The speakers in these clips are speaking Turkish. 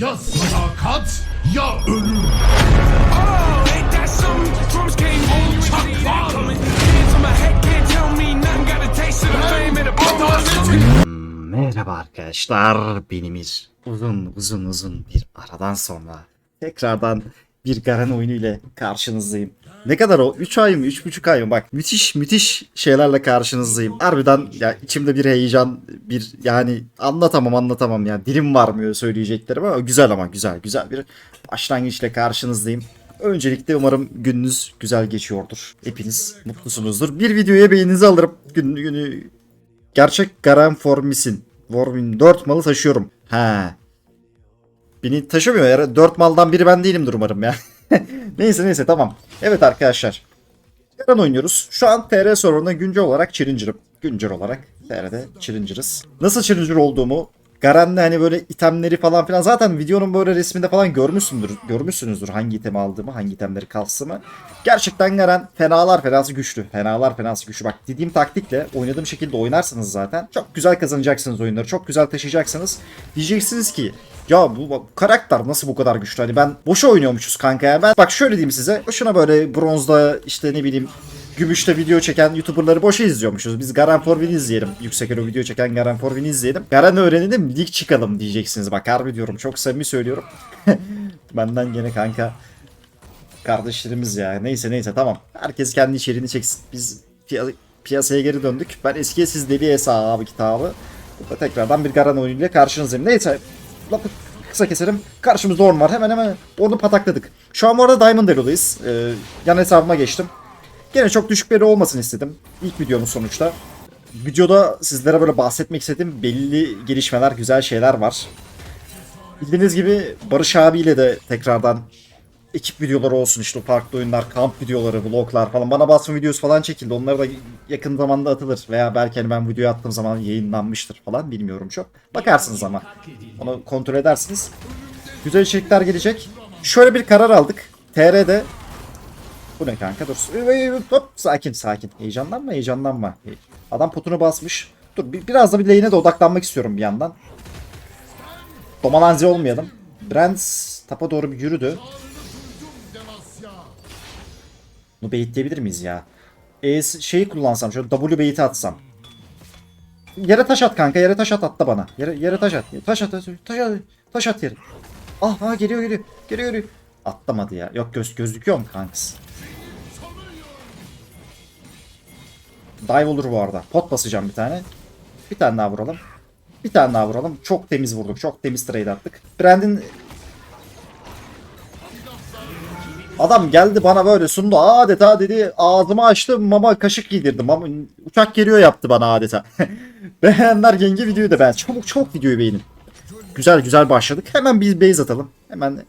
Ya sadakat ya ölüm. Merhaba arkadaşlar, benimiz uzun uzun uzun bir aradan sonra tekrardan bir Garen oyunu ile karşınızdayım. Ne kadar o? 3 ay mı? 3,5 ay mı? Bak müthiş müthiş şeylerle karşınızdayım. Harbiden ya içimde bir heyecan, bir yani anlatamam anlatamam ya. Dilim varmıyor söyleyeceklerim ama güzel ama güzel güzel bir başlangıçla karşınızdayım. Öncelikle umarım gününüz güzel geçiyordur. Hepiniz mutlusunuzdur. Bir videoya beğeninizi alırım. Gün, günü Gerçek Garen Formis'in. Formin 4 malı taşıyorum. He. Beni taşımıyor ya. 4 maldan biri ben değilimdir umarım ya. neyse neyse tamam. Evet arkadaşlar. Garen oynuyoruz. Şu an TR sorununda güncel olarak Challenger'ım. Güncel olarak TR'de Challenger'ız. Nasıl Challenger olduğumu Garen'le hani böyle itemleri falan filan zaten videonun böyle resminde falan görmüşsündür. Görmüşsünüzdür hangi itemi aldığımı, hangi itemleri kastımı. Gerçekten Garen fenalar fenası güçlü. Fenalar fenası güçlü. Bak dediğim taktikle oynadığım şekilde oynarsanız zaten çok güzel kazanacaksınız oyunları. Çok güzel taşıyacaksınız. Diyeceksiniz ki ya bu, bu karakter nasıl bu kadar güçlü? Hani ben boşa oynuyormuşuz kanka ya. Ben bak şöyle diyeyim size. Boşuna böyle bronzda işte ne bileyim Gümüşte video çeken YouTuber'ları boşa izliyormuşuz. Biz Garen Forvin'i izleyelim. Yüksek elo video çeken Garen Forvin'i izleyelim. Garen öğrenelim, lig çıkalım diyeceksiniz. Bak harbi diyorum. Çok samimi söylüyorum. Benden gene kanka kardeşlerimiz ya. Neyse neyse tamam. Herkes kendi içeriğini çeksin. Biz piya- piyasaya geri döndük. Ben eskiye siz deli hesabı kitabı. Tekrardan bir Garen oyunuyla karşınızdayım. Neyse lafı kısa keselim. Karşımızda Orn var. Hemen hemen onu patakladık. Şu an bu arada Diamond Elo'dayız. Ee, yan hesabıma geçtim. Gene çok düşük veri olmasın istedim. İlk videomuz sonuçta. Videoda sizlere böyle bahsetmek istediğim belli gelişmeler, güzel şeyler var. Bildiğiniz gibi Barış abiyle de tekrardan ekip videoları olsun işte farklı oyunlar, kamp videoları, vloglar falan. Bana basma videosu falan çekildi. Onları da yakın zamanda atılır. Veya belki hani ben video attığım zaman yayınlanmıştır falan bilmiyorum çok. Bakarsınız ama. Onu kontrol edersiniz. Güzel içerikler gelecek. Şöyle bir karar aldık. TR'de bu ne kanka dur. Hop sakin sakin. Heyecanlanma heyecanlanma. Adam potunu basmış. Dur bir, biraz da bir lane'e de odaklanmak istiyorum bir yandan. Domalanzi olmayalım. Brands tapa doğru bir yürüdü. Bunu baitleyebilir miyiz ya? E, şeyi kullansam şöyle W bait'i atsam. Yere taş at kanka yere taş at atla bana. Yere, yere taş at. Taş at taş at taş at yere. Ah ha geliyor geliyor. Geliyor geliyor. Atlamadı ya. Yok göz gözüküyor mu kankası? Dive olur bu arada. Pot basacağım bir tane. Bir tane daha vuralım. Bir tane daha vuralım. Çok temiz vurduk. Çok temiz trade attık. Brandon Adam geldi bana böyle sundu adeta dedi ağzımı açtım mama kaşık giydirdim ama uçak geliyor yaptı bana adeta. Beğenenler yenge videoyu da beğen. Çabuk çabuk videoyu beğenin. Güzel güzel başladık. Hemen bir base atalım. Hemen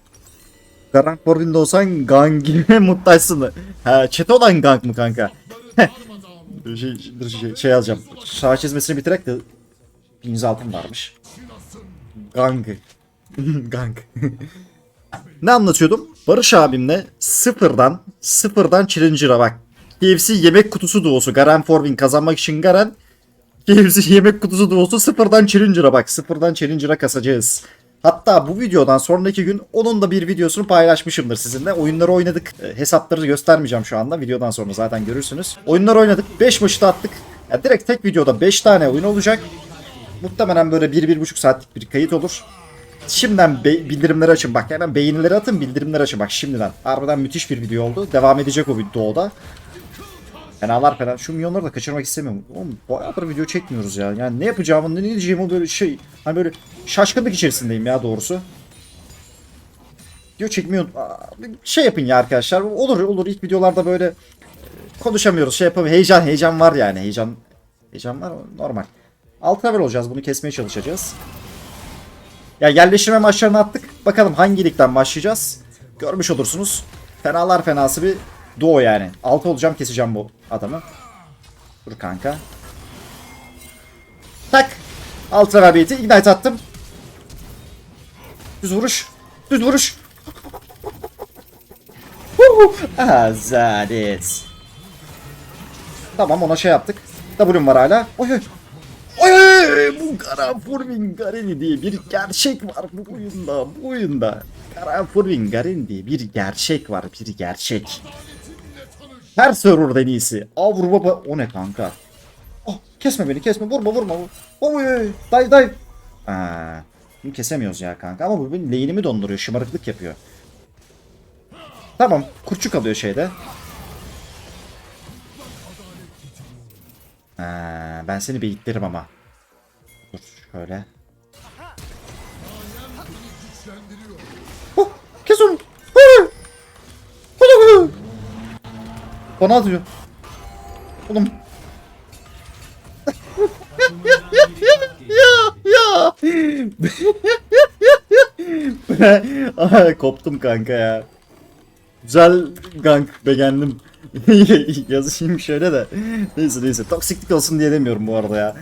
Garang Forvin'de olsan gangime muhtaçsın. Ha chat olan gang mı kanka? şey, dur şey, şey yazacağım. Şah çizmesini bitirek de 1106 varmış. Gang. Gang. ne anlatıyordum? Barış abimle sıfırdan sıfırdan Challenger'a bak. KFC yemek kutusu duosu. Garen Forvin kazanmak için Garen. KFC yemek kutusu duosu sıfırdan Challenger'a bak. Sıfırdan Challenger'a kasacağız. Hatta bu videodan sonraki gün onun da bir videosunu paylaşmışımdır sizinle. Oyunları oynadık. E, hesapları göstermeyeceğim şu anda. Videodan sonra zaten görürsünüz. Oyunları oynadık. 5 maçı da attık. Ya direkt tek videoda 5 tane oyun olacak. Muhtemelen böyle 1-1,5 saatlik bir kayıt olur. Şimdiden bildirimleri açın bak hemen beğenileri atın bildirimleri açın bak şimdiden. Harbiden müthiş bir video oldu. Devam edecek o videoda. Fenalar fena. Şu milyonları da kaçırmak istemiyorum. Oğlum bayağıdır video çekmiyoruz ya. Yani ne yapacağımı ne diyeceğimi böyle şey. Hani böyle şaşkınlık içerisindeyim ya doğrusu. Video çekmiyor. Şey yapın ya arkadaşlar. Olur olur ilk videolarda böyle e, konuşamıyoruz. Şey yapalım. Heyecan heyecan var yani. Heyecan heyecan var normal. Alt level olacağız. Bunu kesmeye çalışacağız. Ya yerleştirme maçlarını attık. Bakalım hangi ligden başlayacağız. Görmüş olursunuz. Fenalar fenası bir duo yani. 6 olacağım keseceğim bu adamı. Dur kanka. Tak. Alt bait'i ignite attım. Düz vuruş. Düz vuruş. Azadet. Tamam ona şey yaptık. W'm var hala. Oy oy. Oy bu Kara Furvin Garini diye bir gerçek var bu oyunda. Bu oyunda Kara Furvin Garini diye bir gerçek var. Bir gerçek. Her serverda en iyisi. Avrupa o ne kanka? Oh, kesme beni kesme vurma vurma. Oy day day. Aa, bunu kesemiyoruz ya kanka ama bu benim lane'imi donduruyor şımarıklık yapıyor. Tamam kurçuk alıyor şeyde. Aa, ben seni beyitlerim ama. Dur şöyle. Oh, kes onu. Bana atıyor. Oğlum. ya ya. Koptum kanka ya. Güzel gank beğendim. Yazayım şöyle de. Neyse neyse. Toksiklik olsun diye demiyorum bu arada ya.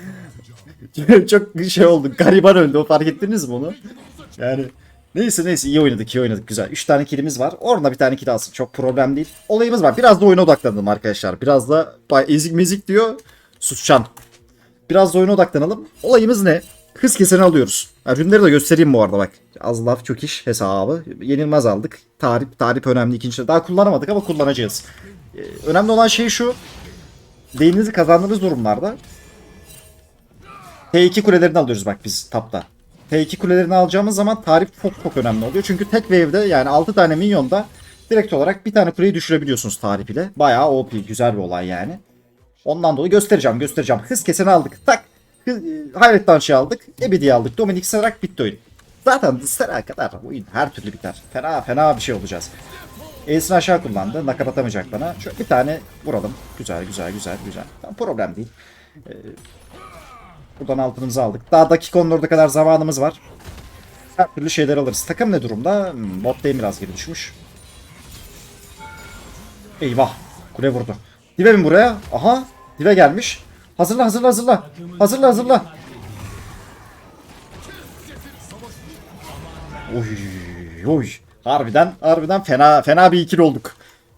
Çok şey oldu. Gariban öldü. O fark ettiniz mi onu? Yani Neyse neyse iyi oynadık iyi oynadık güzel. 3 tane kilimiz var. Orada bir tane kill alsın çok problem değil. Olayımız var. Biraz da oyuna odaklanalım arkadaşlar. Biraz da ezik mezik diyor. Suscan. Biraz da oyuna odaklanalım. Olayımız ne? Hız keseni alıyoruz. Ha, Ürünleri de göstereyim bu arada bak. Az laf çok iş hesabı. Yenilmez aldık. Tarif, tarif önemli ikinci. Daha kullanamadık ama kullanacağız. Ee, önemli olan şey şu. Değininizi kazandığınız durumlarda T2 kulelerini alıyoruz bak biz tapta. T2 kulelerini alacağımız zaman tarif çok çok önemli oluyor. Çünkü tek wave'de yani 6 tane minyonda direkt olarak bir tane kuleyi düşürebiliyorsunuz tarif ile. Bayağı OP güzel bir olay yani. Ondan dolayı göstereceğim göstereceğim. Hız keseni aldık. Tak. Hız, Hayret Danş'ı aldık. Ebedi aldık. Dominik Sarak bitti oyun. Zaten Sarak'a kadar oyun her türlü biter. Fena fena bir şey olacağız. E'sini aşağı kullandı. Nakar atamayacak bana. Şöyle bir tane vuralım. Güzel güzel güzel güzel. Tamam, problem değil. Buradan altınımızı aldık. Daha dakika 14'e kadar zamanımız var. Her türlü şeyler alırız. Takım ne durumda? Hmm, bot lane biraz geri düşmüş. Eyvah. Kule vurdu. Dive mi buraya? Aha. Dive gelmiş. Hazırla hazırla hazırla. Hazırla hazırla. Oy oy. Harbiden harbiden fena fena bir ikili olduk.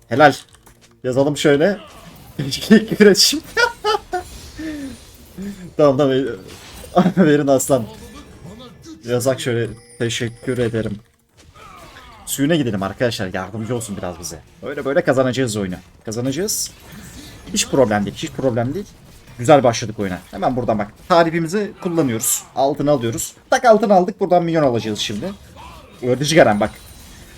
Helal. Yazalım şöyle. Şimdi. tamam tamam. Verin aslan. Yazak şöyle. Teşekkür ederim. Suyuna gidelim arkadaşlar. Yardımcı olsun biraz bize. Öyle böyle kazanacağız oyunu. Kazanacağız. Hiç problem değil. Hiç problem değil. Güzel başladık oyuna. Hemen buradan bak. Tarifimizi kullanıyoruz. Altını alıyoruz. Tak altını aldık. Buradan milyon alacağız şimdi. Ördücü Garen bak.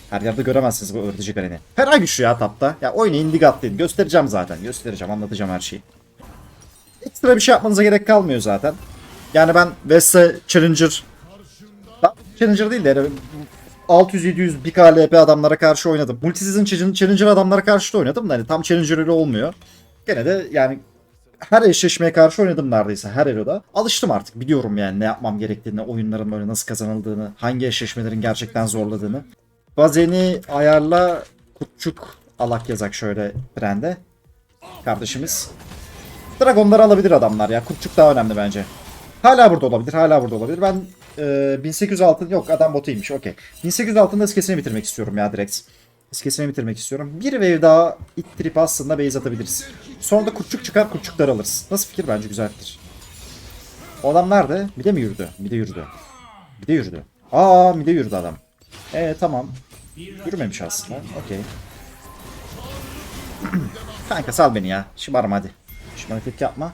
Her yerde göremezsiniz bu ördücü Garen'i. Fena güçlü ya tapta. Ya oyunu indigat değil. Göstereceğim zaten. Göstereceğim. Anlatacağım her şeyi. Ekstra bir şey yapmanıza gerek kalmıyor zaten. Yani ben Vesta Challenger Challenger değil de yani 600-700 bir KLP adamlara karşı oynadım. Multisizin Challenger adamlara karşı da oynadım da hani tam Challenger öyle olmuyor. Gene de yani her eşleşmeye karşı oynadım neredeyse her eloda. Alıştım artık biliyorum yani ne yapmam gerektiğini, oyunların böyle nasıl kazanıldığını, hangi eşleşmelerin gerçekten zorladığını. Bazeni ayarla kutçuk alak yazak şöyle trende. Kardeşimiz. Dragonları alabilir adamlar ya. Kurtçuk daha önemli bence. Hala burada olabilir. Hala burada olabilir. Ben e, 1800 altın yok adam botuymuş. Okey. 1800 altında eskesini bitirmek istiyorum ya direkt. Eskesini bitirmek istiyorum. Bir wave daha ittirip aslında base atabiliriz. Sonra da kurtçuk çıkar kurtçukları alırız. Nasıl fikir? Bence güzel fikir. O adam nerede? Bir de mi yürüdü? Bir de yürüdü. Bir de yürüdü. Aa bir de yürüdü adam. Ee tamam. Yürümemiş aslında. Okey. Kanka sal beni ya. Şımarım hadi. Şımarıklık yapma.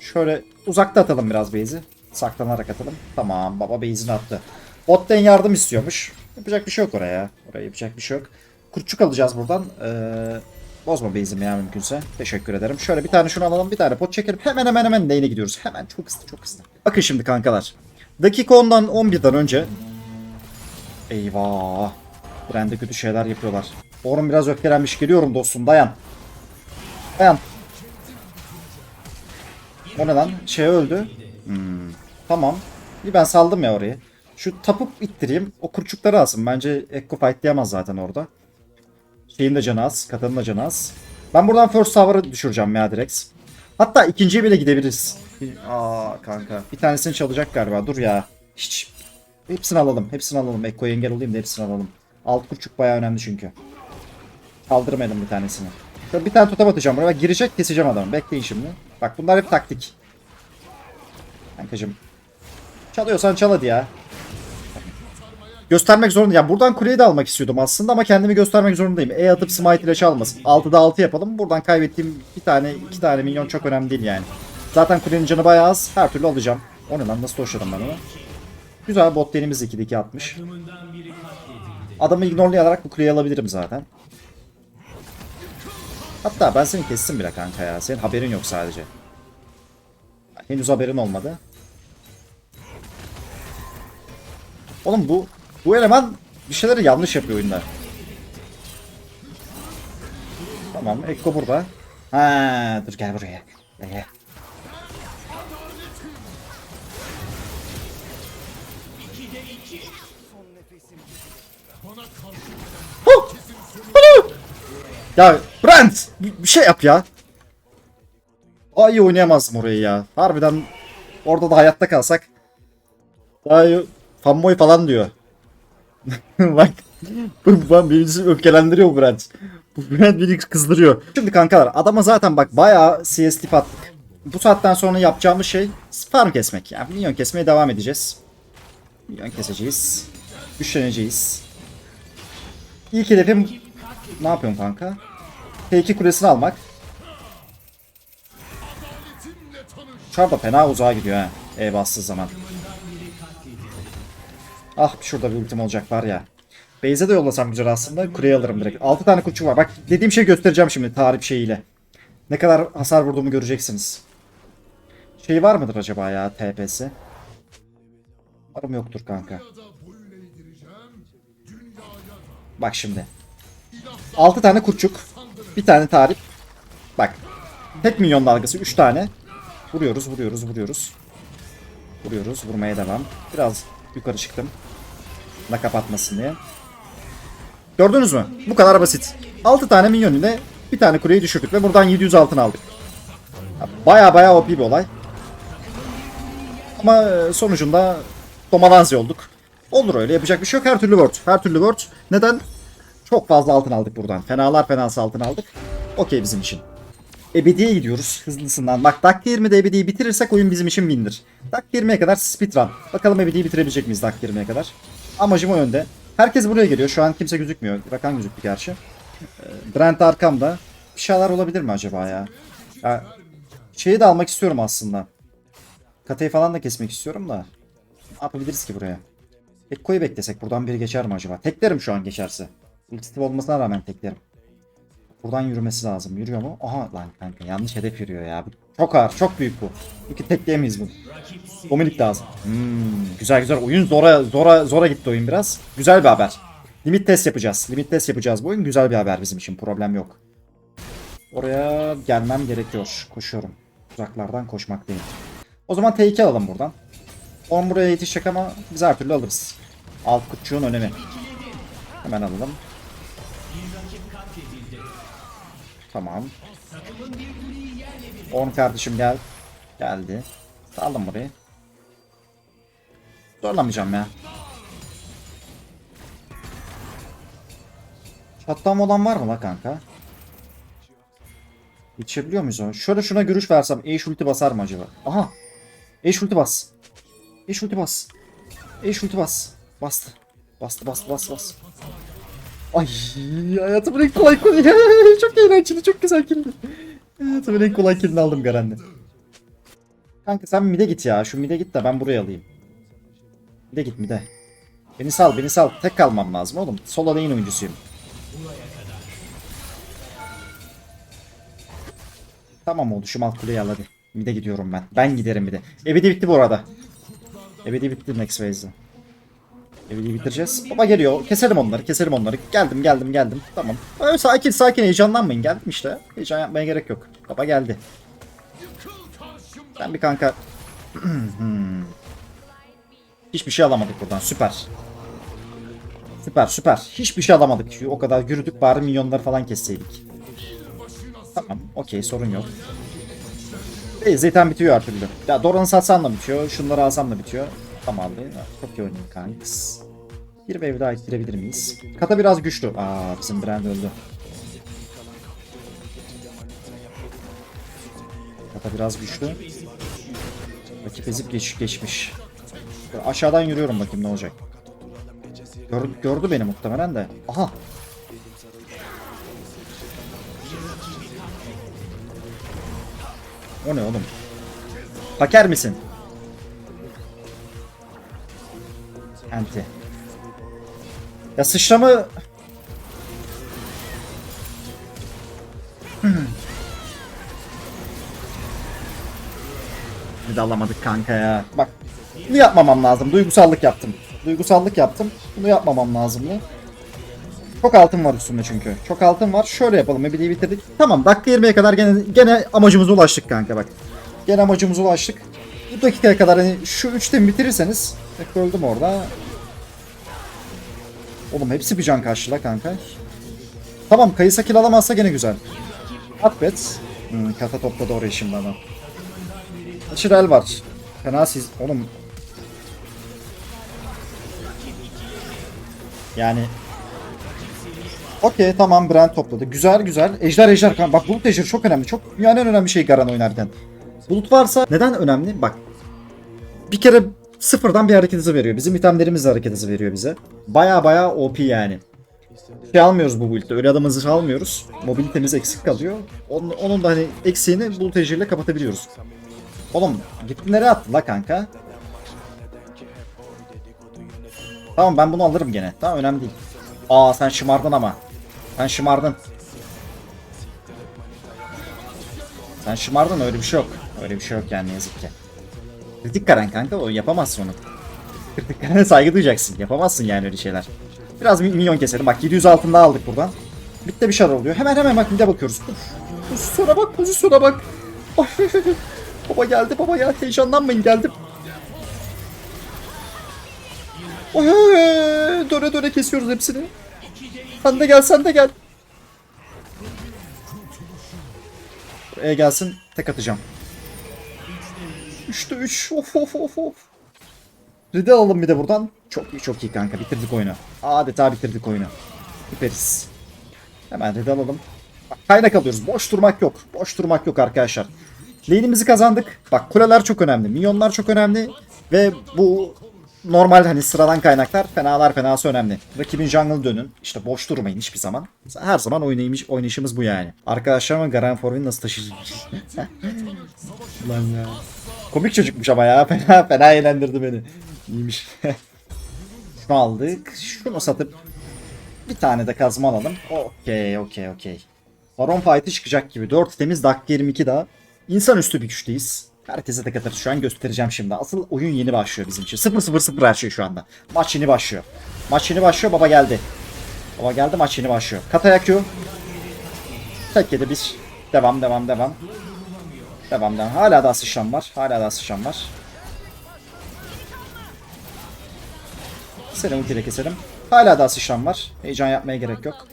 Şöyle uzakta atalım biraz base'i. Saklanarak atalım. Tamam baba base'ini attı. Botten yardım istiyormuş. Yapacak bir şey yok oraya. Oraya yapacak bir şey yok. Kurtçuk alacağız buradan. Ee, bozma base'imi ya mümkünse. Teşekkür ederim. Şöyle bir tane şunu alalım. Bir tane pot çekelim. Hemen hemen hemen lane'e gidiyoruz. Hemen çok hızlı çok hızlı. Bakın şimdi kankalar. Dakika 10'dan 11'den önce. Eyvah. Brand'e kötü şeyler yapıyorlar. Orun biraz öfkelenmiş. Geliyorum dostum dayan. Dayan. O ne lan? Şey öldü. Hmm, Tamam. Bir ben saldım ya orayı. Şu tapıp ittireyim. O kurçukları alsın. Bence Ekko fightlayamaz zaten orada. Şeyin de canı az. Katanın da canı az. Ben buradan first tower'ı düşüreceğim ya direkt. Hatta ikinciye bile gidebiliriz. Aa kanka. Bir tanesini çalacak galiba. Dur ya. Hiç. Hepsini alalım. Hepsini alalım. Ekko'ya engel olayım da hepsini alalım. Alt kurçuk bayağı önemli çünkü. Kaldırmayalım bir tanesini. Bir tane totem atacağım buraya. Girecek keseceğim adamı. Bekleyin şimdi. Bak bunlar hep taktik. Kankacım. Çalıyorsan çal hadi ya. Göstermek zorunda. Ya buradan kuleyi de almak istiyordum aslında ama kendimi göstermek zorundayım. E atıp smite ile çalmasın. 6'da 6 yapalım. Buradan kaybettiğim bir tane iki tane milyon çok önemli değil yani. Zaten kulenin canı bayağı az. Her türlü alacağım. O ne lan nasıl doşladım ben onu? Güzel bot lane'imiz 2'de 2 atmış. Adamı ignorlayarak bu kuleyi alabilirim zaten. Hatta ben seni kestim bile kanka ya. Senin haberin yok sadece. Henüz haberin olmadı. Oğlum bu bu eleman bir şeyleri yanlış yapıyor oyunda. Tamam, Ekko burada. Ha, dur gel buraya. Gel gel. Ya Brent bir şey yap ya. Daha iyi oynayamazdım orayı ya. Harbiden orada da hayatta kalsak. Daha iyi fanboy falan diyor. Bak. Bu bu beni öfkelendiriyor Brent. Bu Brent beni kızdırıyor. Şimdi kankalar adama zaten bak bayağı CS tip attık. Bu saatten sonra yapacağımız şey farm kesmek. Yani minyon kesmeye devam edeceğiz. Minyon keseceğiz. Güçleneceğiz. İlk hedefim ne yapıyorum kanka? T2 kulesini almak. Çar da fena uzağa gidiyor ha. E bastığı zaman. Ah şurada bir ultim olacak var ya. Beyze de yollasam güzel aslında. Kuleye alırım direkt. 6 tane kuşçu var. Bak dediğim şeyi göstereceğim şimdi tarif şeyiyle. Ne kadar hasar vurduğumu göreceksiniz. Şey var mıdır acaba ya TP'si? Umarım yoktur kanka. Bak şimdi. 6 tane kurçuk. Bir tane tarif. Bak. Tek milyon dalgası 3 tane. Vuruyoruz, vuruyoruz, vuruyoruz. Vuruyoruz, vurmaya devam. Biraz yukarı çıktım. Da kapatmasın diye. Gördünüz mü? Bu kadar basit. 6 tane minyon ile bir tane kuleyi düşürdük ve buradan 700 altın aldık. Baya baya OP bir olay. Ama e, sonucunda domalanzi olduk. Olur öyle yapacak bir şey yok. Her türlü word. Her türlü word. Neden? Çok fazla altın aldık buradan. Fenalar fenası altın aldık. Okey bizim için. Ebediye gidiyoruz hızlısından. Bak dakika 20'de ebediyi bitirirsek oyun bizim için windir. Dakika 20'ye kadar speedrun. Bakalım ebediyi bitirebilecek miyiz dakika 20'ye kadar. Amacım o yönde. Herkes buraya geliyor. Şu an kimse gözükmüyor. Rakan gözüktü gerçi. Ee, Brent arkamda. Bir şeyler olabilir mi acaba ya? ya şeyi de almak istiyorum aslında. Katayı falan da kesmek istiyorum da. Ne yapabiliriz ki buraya? Ekko'yu beklesek buradan biri geçer mi acaba? Teklerim şu an geçerse. Ulti olmasına rağmen teklerim. Buradan yürümesi lazım. Yürüyor mu? Aha lan kanka yanlış hedef yürüyor ya. Çok ağır, çok büyük bu. İki tekleyemeyiz bunu. Dominik lazım. Hmm, güzel güzel. Oyun zora zora zora gitti oyun biraz. Güzel bir haber. Limit test yapacağız. Limit test yapacağız bu oyun. Güzel bir haber bizim için. Problem yok. Oraya gelmem gerekiyor. Koşuyorum. Uzaklardan koşmak değil. O zaman T2 alalım buradan. On buraya yetişecek ama biz her türlü alırız. Alt kutçuğun önemi. Hemen alalım. Tamam. 10 kardeşim gel. Geldi. Aldım burayı. Zorlamayacağım ya. Çatlam olan var mı la kanka? Yetişebiliyor muyuz o? Şöyle şuna görüş versem Eş ulti basar mı acaba? Aha. Eş ulti bas. Eş ulti bas. Eş ulti bas. Bastı. Bastı bastı bastı bastı. Ay hayatımın en kolay kolay. çok eğlenceli çok güzel kildi. Hayatımın en kolay killini aldım Garen'de. Kanka sen mide git ya. Şu mide git de ben buraya alayım. Mide git mide. Beni sal beni sal. Tek kalmam lazım oğlum. Solo lane oyuncusuyum. Tamam oldu şu alt kuleyi al hadi. Mide gidiyorum ben. Ben giderim mide. Ebedi bitti bu arada. Ebedi bitti next phase'de. Ebedi bitireceğiz. Baba geliyor. Keselim onları. Keselim onları. Geldim geldim geldim. Tamam. Öyle sakin sakin heyecanlanmayın. Geldim işte. Heyecan yapmaya gerek yok. Baba geldi. Ben bir kanka. Hiçbir şey alamadık buradan. Süper. Süper süper. Hiçbir şey alamadık. O kadar yürüdük bari milyonları falan kesseydik. Tamam. Okey sorun yok. E, zaten bitiyor her türlü. Ya Doran'ı satsan da bitiyor. Şunları alsam da bitiyor. Tamam abi. Çok iyi oynayın kanks. Bir wave daha ittirebilir miyiz? Kata biraz güçlü. Aa bizim brand öldü. Kata biraz güçlü. Rakip ezip geç, geçmiş. Böyle aşağıdan yürüyorum bakayım ne olacak. Gördü, gördü beni muhtemelen de. Aha. O ne oğlum? Haker misin? Anti. Ya sıçramı... Bir kanka ya. Bak bunu yapmamam lazım. Duygusallık yaptım. Duygusallık yaptım. Bunu yapmamam lazımdı. Çok altın var üstümde çünkü. Çok altın var. Şöyle yapalım. Ebili'yi bitirdik. Tamam dakika 20'ye kadar gene, gene amacımıza ulaştık kanka bak. Gene amacımıza ulaştık. Bu dakikaya kadar hani şu 3'ten bitirirseniz. Bak öldüm orada. Oğlum hepsi bir can karşı la kanka. Tamam Kayısa kill alamazsa gene güzel. Atbet. Hmm, kata topladı oraya şimdi adam. Çirel var. Fena siz... Oğlum... Yani... Okey tamam Brand topladı. Güzel güzel. Ejder ejder. Bak bulut ejder çok önemli. Çok yani en önemli şey Garan oynarken. Bulut varsa neden önemli? Bak. Bir kere sıfırdan bir hareket hızı veriyor. Bizim itemlerimiz de hareket hızı veriyor bize. Baya baya OP yani. Şey almıyoruz bu build'de. Öyle adam hızı almıyoruz. Mobilitemiz eksik kalıyor. Onun, onun da hani eksiğini bulut ejderiyle kapatabiliyoruz. Oğlum gitti nereye attı la kanka? Tamam ben bunu alırım gene. Tamam önemli değil. Aa sen şımardın ama. Sen şımardın. Sen şımardın öyle bir şey yok. Öyle bir şey yok yani ne yazık ki. Kritik Karen kanka o yapamazsın onu. Kritik Karen'e saygı duyacaksın. Yapamazsın yani öyle şeyler. Biraz mi- milyon keselim. Bak 700 altında aldık buradan. Bitti bir şeyler oluyor. Hemen hemen bak bir de bakıyoruz. Uf, pozisyona bak pozisyona bak. baba geldi baba ya heyecanlanmayın geldim. Oy, döne döne kesiyoruz hepsini. Sen de gel sen de gel. Buraya gelsin tek atacağım. 3'te 3 of of of of. Ride alalım bir de buradan. Çok iyi çok iyi kanka bitirdik oyunu. Adeta bitirdik oyunu. Süperiz. Hemen ride alalım. Bak, kaynak alıyoruz. Boş durmak yok. Boş durmak yok arkadaşlar. Lane'imizi kazandık. Bak kuleler çok önemli. Minyonlar çok önemli. Ve bu normal hani sıradan kaynaklar fenalar fenası önemli. Rakibin jungle dönün. İşte boş durmayın hiçbir zaman. Her zaman oynayış, oynayışımız bu yani. Arkadaşlarıma Garen Forwin nasıl taşıyacağım? Lan ya. Komik çocukmuş ama ya. Fena fena eğlendirdi beni. İyiymiş. Şunu aldık. Şunu satıp bir tane de kazma alalım. Okey okey okey. Baron fight'ı çıkacak gibi. 4 temiz dakika 22 daha. İnsanüstü bir güçteyiz. Herkese tek atarız şu an göstereceğim şimdi. Asıl oyun yeni başlıyor bizim için. 0-0-0 her şey şu anda. Maç yeni başlıyor. Maç yeni başlıyor baba geldi. Baba geldi maç yeni başlıyor. Kataya Q. Tek yedi biz. Devam devam devam. Devam devam. Hala daha sıçram var. Hala daha sıçram var. Seni ultiyle keselim. Hala daha sıçram var. Heyecan yapmaya gerek yok.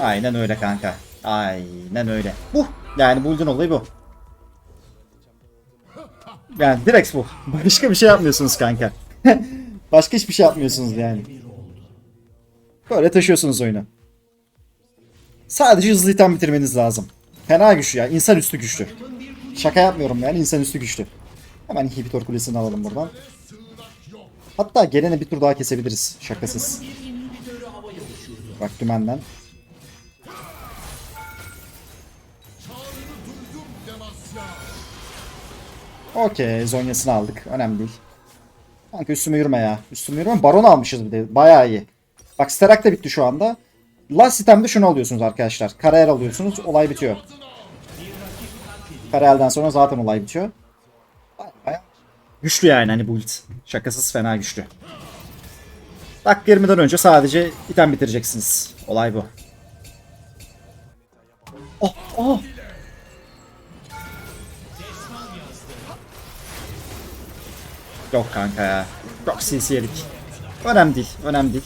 Aynen öyle kanka. Aynen öyle. Bu. Yani buldun olayı bu. Yani direkt bu. Başka bir şey yapmıyorsunuz kanka. Başka hiçbir şey yapmıyorsunuz yani. Böyle taşıyorsunuz oyunu. Sadece hızlı item bitirmeniz lazım. Fena güçlü ya. İnsanüstü güçlü. Şaka yapmıyorum yani. insanüstü güçlü. Hemen inhibitor kulesini alalım buradan. Hatta gelene bir tur daha kesebiliriz. Şakasız. Bak dümenden. Okey. Zonyasını aldık. Önemli değil. Kanka üstüme yürüme ya. Üstüme yürüme. Baron almışız bir de. Bayağı iyi. Bak Sterak da bitti şu anda. Last item'de şunu alıyorsunuz arkadaşlar. Karayer alıyorsunuz. Olay bitiyor. Karayel'den sonra zaten olay bitiyor. Bayağı güçlü yani hani build. Şakasız fena güçlü. Dakika 20'den önce sadece item bitireceksiniz. Olay bu. Oh oh. Yok kanka ya. Çok CC yedik. Önemli değil. Önemli değil.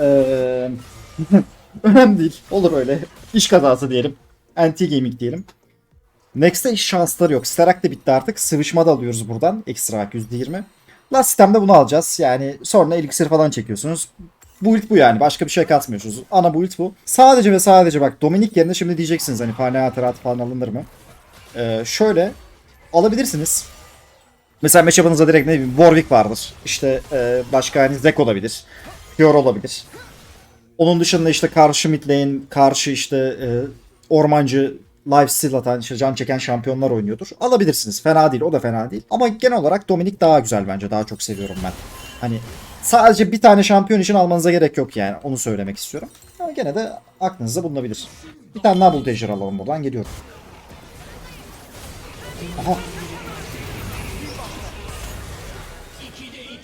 Ee, önemli değil. Olur öyle. İş kazası diyelim. Anti gaming diyelim. Next'te hiç şansları yok. Sterak da bitti artık. Sıvışma da alıyoruz buradan. Ekstra bak %20. Last sistemde bunu alacağız. Yani sonra elixir falan çekiyorsunuz. Build bu yani. Başka bir şey katmıyorsunuz. Ana build bu. Sadece ve sadece bak Dominik yerine şimdi diyeceksiniz hani Fane Hatırat falan alınır mı? Ee, şöyle alabilirsiniz. Mesela matchup'ınızda direkt ne bileyim Warwick vardır. İşte e, başka hani Zek olabilir. Fiora olabilir. Onun dışında işte karşı mid lane, karşı işte e, ormancı lifesteal atan, işte can çeken şampiyonlar oynuyordur. Alabilirsiniz. Fena değil. O da fena değil. Ama genel olarak Dominik daha güzel bence. Daha çok seviyorum ben. Hani sadece bir tane şampiyon için almanıza gerek yok yani. Onu söylemek istiyorum. Ama gene de aklınızda bulunabilir. Bir tane daha Bull Dagger alalım buradan. Geliyorum. Aha.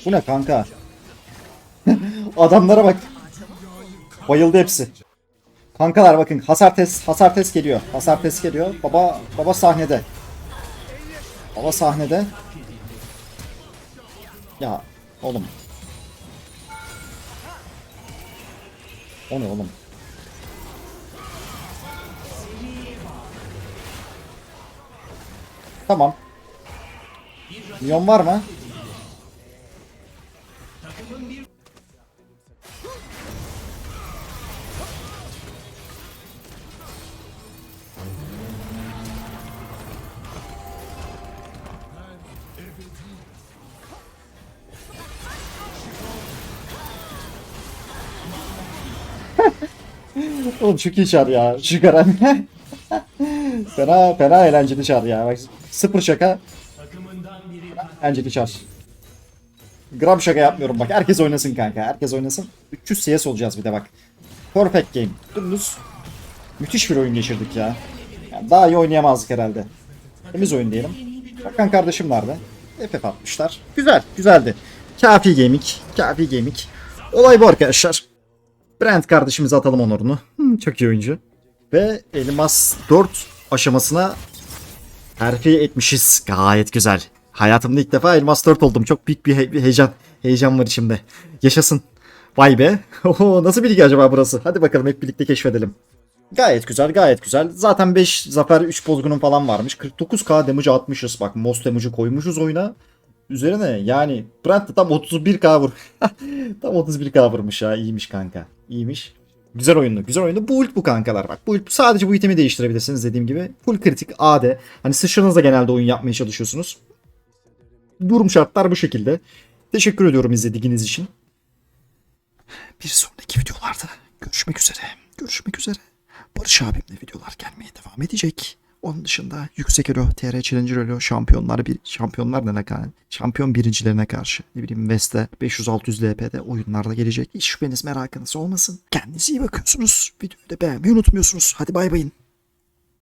Bu ne kanka? Adamlara bak. Bayıldı hepsi. Kankalar bakın hasar test hasar test geliyor. Hasar test geliyor. Baba baba sahnede. Baba sahnede. Ya oğlum. O ne oğlum? Tamam. Milyon var mı? İyi çar ya. Şu Garen. fena fena eğlenceli çar ya. Bak sıfır şaka. Eğlenceli çar. Gram şaka yapmıyorum bak. Herkes oynasın kanka. Herkes oynasın. 300 CS olacağız bir de bak. Perfect game. Dümdüz. Müthiş bir oyun geçirdik ya. Yani daha iyi oynayamazdık herhalde. Temiz oyun diyelim. Hakan kardeşim nerede? FF atmışlar. Güzel. Güzeldi. Kafi gaming. Kafi gaming. Olay bu arkadaşlar. Brent kardeşimize atalım onurunu. Hmm, çok iyi oyuncu. Ve Elmas 4 aşamasına terfi etmişiz. Gayet güzel. Hayatımda ilk defa Elmas 4 oldum. Çok büyük bir, he- bir heyecan. Heyecan var içimde. Yaşasın. Vay be. Oho, nasıl bir lig acaba burası? Hadi bakalım hep birlikte keşfedelim. Gayet güzel gayet güzel. Zaten 5 zafer 3 bozgunun falan varmış. 49k damage atmışız. Bak most damage'ı koymuşuz oyuna. Üzerine yani Brent de tam 31k vur. tam 31k vurmuş ya. İyiymiş kanka. İyiymiş. Güzel oyunlu. Güzel oyunlu. Bu ult bu kankalar bak. Bu ult sadece bu itemi değiştirebilirsiniz dediğim gibi. Full kritik AD. Hani sıçranızla genelde oyun yapmaya çalışıyorsunuz. Durum şartlar bu şekilde. Teşekkür ediyorum izlediğiniz için. Bir sonraki videolarda görüşmek üzere. Görüşmek üzere. Barış abimle videolar gelmeye devam edecek. Onun dışında yüksek elo, TR Challenger elo, şampiyonlar bir şampiyonlar ne kadar şampiyon birincilerine karşı ne bileyim West'te 500-600 LP'de oyunlarda gelecek. Hiç şüpheniz merakınız olmasın. Kendinize iyi bakıyorsunuz. Videoyu da beğenmeyi unutmuyorsunuz. Hadi bay bayın.